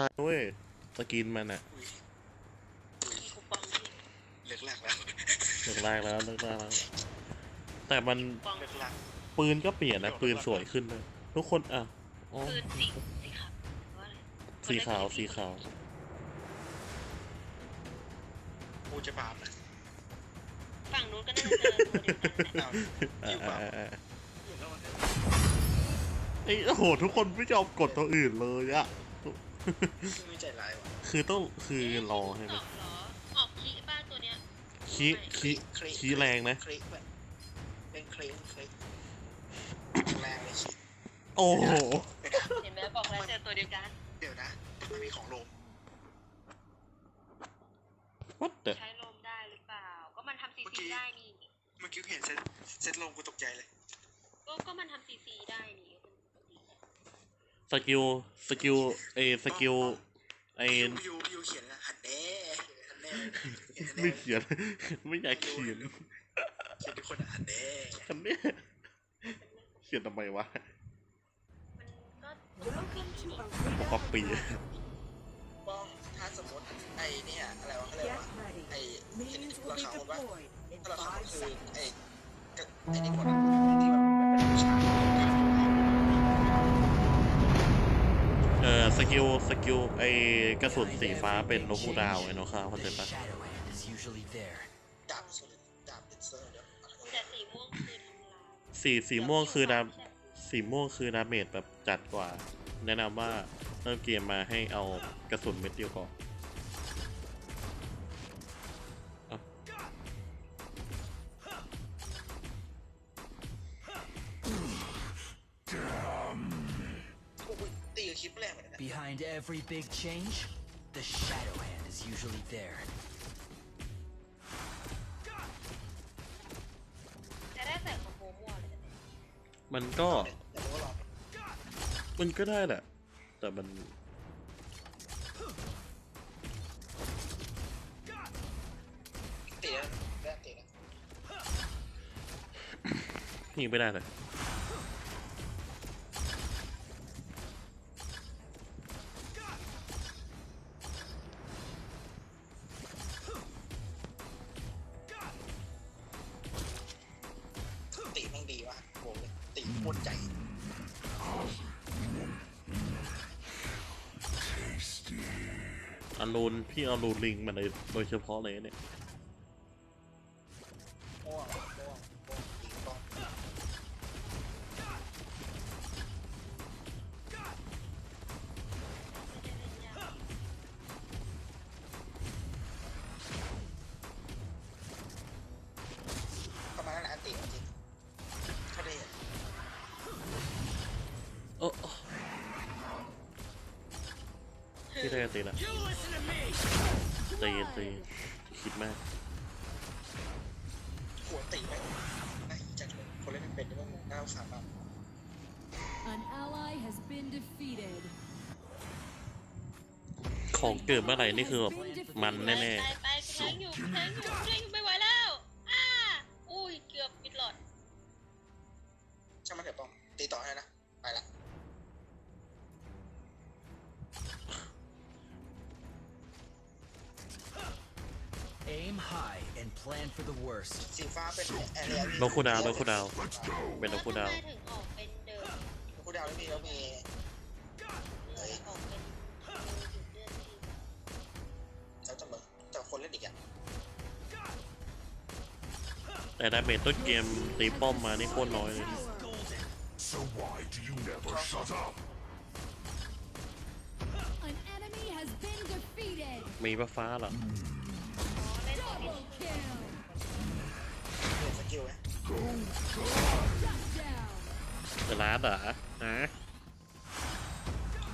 ตายเว้ยสกินมันอะอุ้ยมีคูปองที่เลิกลากแล้วเลิกลากแล้วเลิกลากแล้ว แต่มันคูปองเลิกลากปืนก็เปลี่ยนนะปืนสวยขึ้นเลยทุกคนอะอ๋อคือสีสีขาวว่าอะไรสีขาวสีขาวกูจะบาปนะฝั่งนู้นก็น่าจะเจอตัวเดียวกันแหละอ้าวอะอยู่บาอะปอะอะอยู่แล้วมันก็ไอ้ยโอ้โหทุกคนไม่ยอมกดตัวอื่นเลยอะ ไม่ใจร้ายว่ะคือต้องคือรอใช่ไหมเะเหรอออกคีบ้านตัวเนี้ยคีคีคีแรงนะคลิกแบบเป็นคลิกคลิกแรงเลยชิโอ้โหเห็นไหมบอกแล้วเจอตัวเดียวกัน เดี๋ยวนะมันมีของลมวัดเดใช้ลมได้หรือเปล่า ก็มันทำซีซีได้นี่ เมื่อกี้เห็นเซตเซตลมกูตกใจเลย ก็ก็มันทำซีซีได้นี่ส กิลสกิลเอสกิลไอยูยูยูเขียนนะหันแน่หันแน่หันแน่ไม่เขียน ไม่อยากเขียนเขียนทุกคนอะหันแน่อันเนี้ยเขียนทำไมวะมันก็ Welcome to ก๊อป Arena ปี้ป้องถ้าสมมติไอ้เนี่ยอะไรวะเขาเรียก Get ว่า ready. ไอ้เห็น Minions will รา be คาหมดปะ deployed in ถ้าราคาหม five ดคือ seconds. ไอ้กะไอ้นี่หมด กิลสกิลไอกระสุนสีฟ้าเป็นนกคูดาวไอ้เนาะข้าวเข้าใจปะดาบสุดดาบเป็นเซอร์เดี๋ยวแต่สีม่วงคือทำลายสีสีม่วงคือดาสีม่วงคือดาเมจแบบจัดกว่า แนะนำว่าเริ่มเกมมาให้เอากระสุนเม็ดเดียวก่อน every big change, the shadow hand is usually there. จะได้ใส่คอมโบม่วงเลย มันก็ แต่รู้ว่าลองมันก็ได้แหละ แต่มัน ตีแล้วแรกตีนะ ยิงไม่ได้เลย อารูนพี่เอารูนลิงมาเลยโดยเฉพาะเลยเนี่ย พี่ได้ตีละใจเย็นใจเย็นคิดมากหัวตีแม่งน่าหิวจังเลยคนเล่นไม่เป็นนี่มันน่าสามารถ An ally has been defeated. ของเกิดเมื่อไหร่นี่คือแบบมันแน่ไปไปแทงอยู่แทงอยู่แทงอยู่ไม่ไหวแล้วอ้าอุ้ยเกือบปิดหลอดช่างมันเถอะป้องตีต่อให้นะ ไปละ plan for the worst. สีฟ้าเป็นแอเรียๆโนคูดาวโนคูดาวเป็นโนคูดาวแล้วทำไมถึงออกเป็นเดิมคูดาวแล้วมีแล้วมีเลยออกเป็นเดิมอยู่เดือนที่แล้วแต่มึงแต่คนเล่นอีกอะแต่ดาเมจต้นเกมตีป้อมมานี่โคตรน้อยเลย So why do you never shut up? An enemy has been defeated. มีฟ้าฟ้าเหรออ๋ กิลไหม Shut down. เดอะลาสเหรอฮะ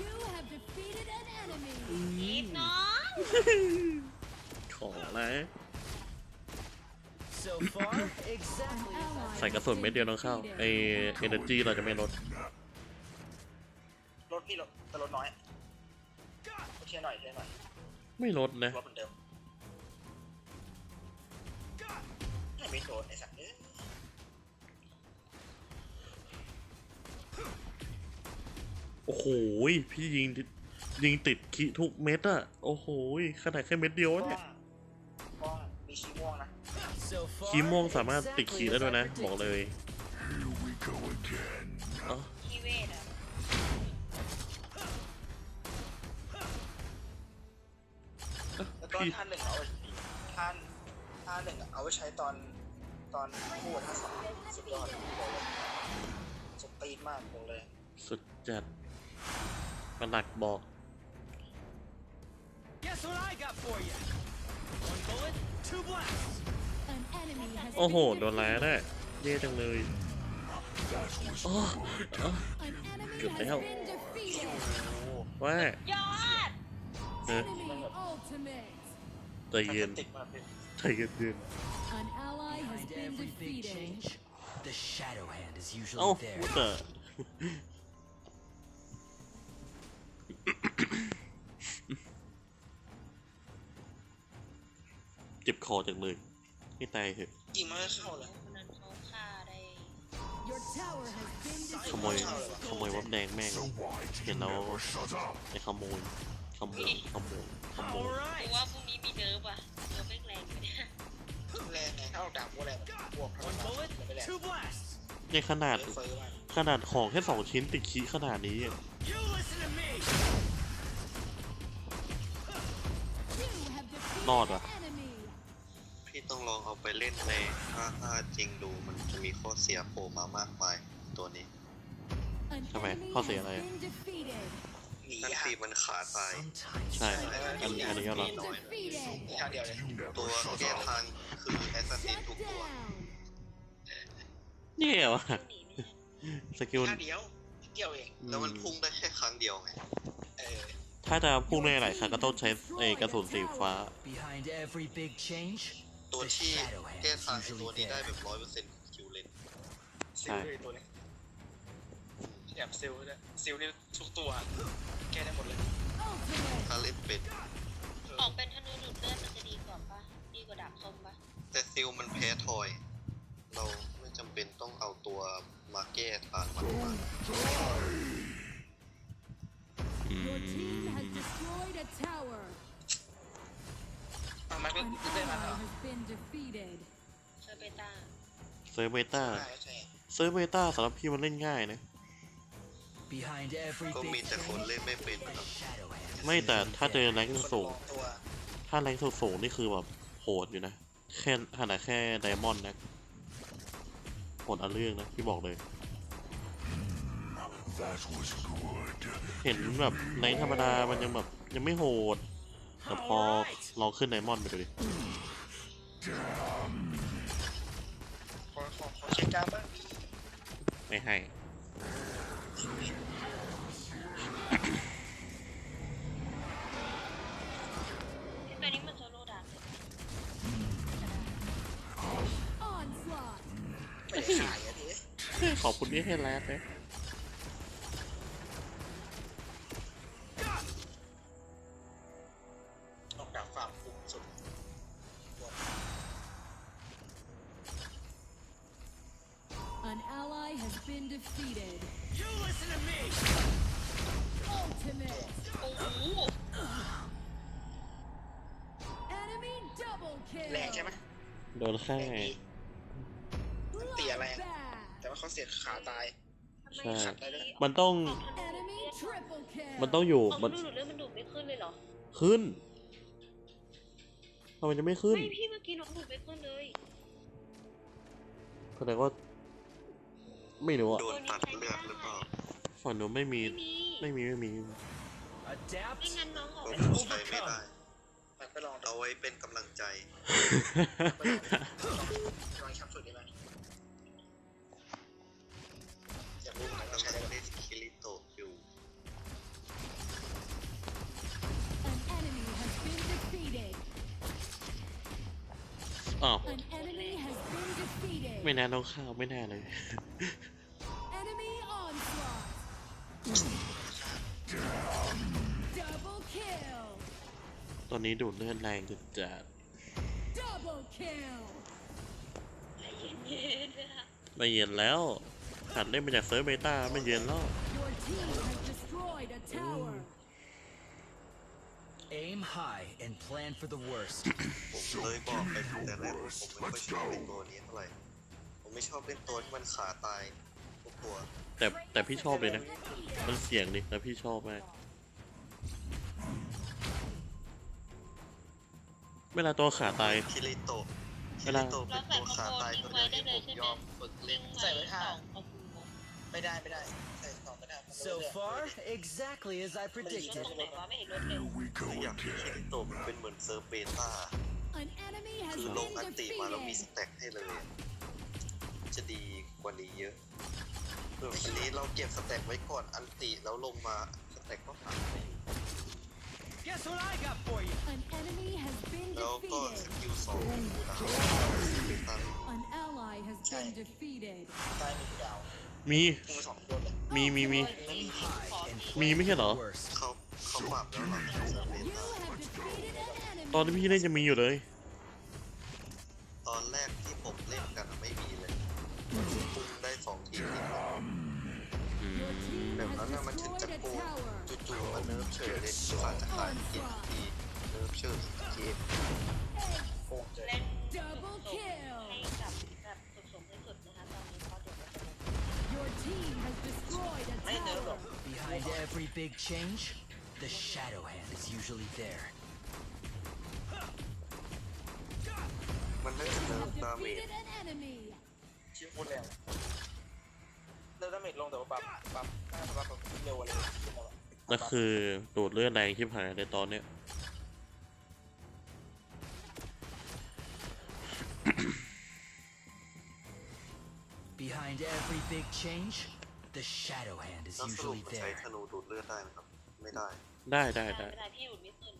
You have defeated an enemy. อีฟน้องขอนะ So far, exactly as I ใส่กระสุนเม็ดเดียวต้องเข้าไอเอเนอร์จีเราจะไม่ลดรถพี่รถแต่รถน้อยเทียร์หน่อยเทียร์หน่อยไม่ลดนะรถเหมือนเดิมไม่โดนไอ้สัต โอ้โหพี่ยิงยิงติดขีทุกเม็ดอะโอ้โหขนาดแค่เม็ดเดียวป้องเนี่ยป้องมีชีม่วงนะ So far, ขีม่วงสามารถติด exactly ขีได้ as ด้วยนะ I บอกเลย Here we go again. อ๋อที่เวทอะแล้วก็พี่ท่านหนึ่งเอาไว้ท่านท่านหนึ่งอะเอาไว้ใช้ตอนตอนพูดท่าสองสุดยอดบอกเลยสตีนมากบอกเลย สุดจัด ประหลัดบอก Guess what I got for you? One bullet, two blasts. An enemy has โอ้โห been โดนแล้ว defeated. นะเย่จังเลย That was อ๋ออ๋อ An enemy Good has hell. been defeated. ว่าย อด เออ Enemy ultimate. ใจเย็น ติดมาเป็น ใจเย็นเย็น An ally has Behind been every big defeated. change, the shadow hand is usually เอ้า there. แต่ เจ็บคอจังเลยไม่ตายเถอะยิงมันไม่เข้าเลยคนนั้นเขาฆ่าได้ Your tower has been ขโมย destroyed. ขโมยวับแดงแม่ง So why do you You know. never shut up? ไอ้ขโมย ขโมย ขโมย ขโม All ยกู right. ว่าพรุ่งนี้มีเนิร์ฟอะเนิร์ฟไม่แรงอยู่เนี่ยแรงไงถ้าเอาดาบพวกแรงบวกธรรม One ดา bullet, มันไม่แรง two blasts. ในขนาดเยอะเฟ้อมากขนาดของแค่สองชิ้นติดขี้ขนาดนี้อะ You listen to me. You have defeated Nod an à? enemy. พี่ต้องลองเอาไปเล่นใน 55 จริงดูมันจะมีข้อเสียโผล่มามากมายตัวนี้ An Come on, enemy how has say I? been defeated. หนีนั่นยากตีมันขาดไป Sometimes ใช่อันอันนี้ก็เรา Been defeated. มีทางเดียวเลย You ตัว never shut แก้ up. ทางคือแอสซัสซิน Shut ทุกตัว down. แย่ว่ะหนีไม่ใช่สกิลทางเดียวนิด เดียวเอง แล้วมันพุ่งได้แค่ครั้งเดียวไงเออถ้าจะพุ่งได้หลายครั้งก็ต้องใช้ไอ้กระสุนสีฟ้า behind every big change, ตัว the ที่ shadow hand แก้ is ทางไอ้ตัว usually นี้ได้ there. แบบร้อยเปอร์เซ็นต์คิวเลนซิลเลยตัวนี้แอบซิลด้วยซิลนี่ทุกตัว แก้ได้หมดเลย Ultimate. ถ้าเล่นเป็นออกเป็นธนูดูดเลือดมันจะดีกว่าปะดีกว่าดาบส้มปะแต่ซิลมันแพ้ทอย เราไม่จำเป็นต้องเอาตัว มาแก้ทางมันมา Your team has destroyed a tower. อะมันก็ An ได้มาเหรอ ally has been defeated. เซอร์เบต้าเซิร์ฟเบต้าใช่ใช่เซิร์ฟเบต้าสำหรับพี่มันเล่นง่ายนะ Behind every ก็ big มีแต่คน change, เล่นไม่เป็น the ครับ shadow hand is ไม่แต่ usually ถ้าเจอ there. แรงคนสูมงองตัวถ้าแรงสูงนี่คือแบบโหดอยู่นะ แค่ขนาดแค่ไดมอนด์นะ โหดเอาเรื่องนะพี่บอกเลย That was good. เห็นแบบแรงธรรมดามันยังแบบยังไม่โหด แต่พอลองขึ้นไดมอนด์ไปดูดิขอขอขอเช็คกล้ามบ้างไม่ให้ ขอบคุณที่ให้แรดนะออกดาบฟาร์มคุ้มสุด An ally has been defeated. You listen to me. Ultimate. โอ้โห Enemy double kill. แรงใช่ไหมโดนแค่แรงดี Bloodbath. แต่ว่าเขาเสียขาตายใช่ขัดได้ด้วยมันต้องออกธนูดูด Enemy เลือด triple kill. มันต้องอยู่ออกธมันนูดูดเลือดมันดูดไม่ขึ้นเลยเหรอ ขึ้นทำไมจะไม่ขึ้น ไม่พี่เมื่อกี้น้องดูดไม่ขึ้นเลยแสดงว่า ไม่รู้อะโดนตัดเลือดหรือเปล่า ฝั่งหนูไม่มี ไม่มีไม่มีไม่มี Adapt ไม่งั้นน้องออกก็ไปผมใช้ไม่ได้มันไปลองดูเอาไว้เป็นกำลังใจ ไปลองดูลอง อ้าว An enemy has been defeated. ไม่น่าต้องข้าวไม่น่าเลย Enemy onslaught. Double kill. ตอนนี้ดูดเลือดแรงจัดจัด Double kill. เย็นๆนะคะไม่เย็นแล้วหัดเล่นมาจากเซิร์ฟเบต้าไม่เย็นแล้ว Your team has destroyed a tower. Aim high and plan for the worst. ผมเลยบอกไปแต่แรกว่าผมไม่ค่อยชอบเล่นตัวนี้เท่าไหร่ ผมไม่ชอบเล่นตัวที่มันขาตายทุกตัวแต่แต่พี่ชอบเลยนะ มันเสียงดิแล้วพี่ชอบมากเวลาตัวขาตาย คิริโตะเวคิลาริโตะเป็นตัวขาตายตัวเดียวที่ผมยอมฝึกเล่นใส่ไว้ท่าสองเอาคูโมไม่ได้ไม่ได้ So เลือก far, exactly as I รถ predicted. ตรงไหนวะไม่เห็นรถเลย Here we คือ go อยากให้คิริ again. โตะมันเป็นเหมือนเซิร์ฟเบต้า An enemy has คือลง been อันติมาแล้วมีส defeated. แต็กให้เลย จะดีกว่านี้เยอะส่วนอันนี้เราเก็บสแต็กไว้ก่อนอันติแล้วลงมาสแต็กก็หายไป Guess what I got for you? An enemy has been แล้วก็ส defeated. กิลสองคูดาวเบต้า An ally has been defeated. ใต้มีดาวมีมึงสองคนเลย มีมีมี Aim high and มี plan ไม่ใช่เหรอ for the worst. เขาเขาปรับแล้วเหรอเซิร์ฟเบ You ต้า have defeated an ตอนที่ enemy. พี่เล่นจะมีอยู่เลย ตอนแรกที่ผมเล่นกันอะไม่มีเลยพุ่งได้สองทีติดแล้ว Your team แบบนั้น has น่ะมันถึงจะ destroyed a ปู tower. จู่ๆมาเนิร์ฟเฉยเลยฝ่าจะขายกินทีเนิร์ฟเฉยที big change, the shadow hand is usually there. มันน่าจะเนิร์ฟ Have ดาเมจ defeated an enemy. ชิ้นพูดแรงเริ่มดาเมจลงแต่ว่าปรับปรับน่าจะปรับเร็วกว่าเลยขึ้นแล้วอะแล้วคือดูดเลือดแรงชิบหายในตอนเนี้ย Behind every big change, the shadow hand is แล้วสรุป usually มันใช้ there. ธนูดูดเลือดได้ไหมครับ ไม่ได้ ได้ได้ไม่ได้ได้พี่หลุดไม่ขึ้น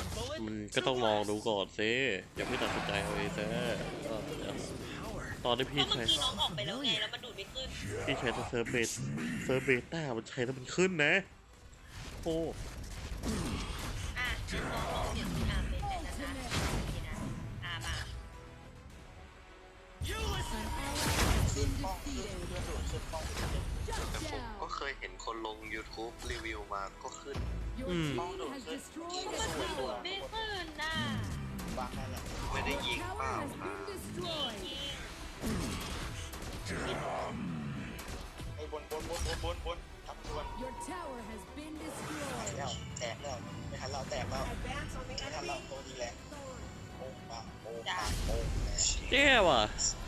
One bullet, มันก็ต้องลองดูก่อนซิอย่าเพิ่งตัดสินใจเอาเองซะเออเดี๋ยว power. ตอนที่เพพี่ราะเมื่อใช้ กี้น้องออกไปแล้วไงแล้วมันดูดไม่ขึ้น พี่ใช้เซิร์ฟเบสเซิร์ฟเบต้ามันใช้แล้วมันขึ้นนะ โอ้อะน้องลองเปลี่ยนเป็นอาร์เป็นแต่นะนะนี่นะอามา An ally has ขึ้น been ป้องขึ้น defeated. เลือดดูดขึ้นป้องขึ้น เคยเห็นคนลง YouTube รีวิวมาก็ขึ้น Your Hmm. team has destroyed มัน a ดูด tower. ไม่ขึ้นน่ะบางนั่นแหละ ไม่ได้ Your ยิงเป tower ล่า has ครั been บ destroyed. ไอ้บนบนบนบนบนบนทำบน Your tower has been แล้ destroyed. วแตกแล้วไม่ทันเราแตกแล้วไม่ทันเราตัวดีแรงโอ้ปะโอ้ปะโอ้แรงแย่ว่ะเ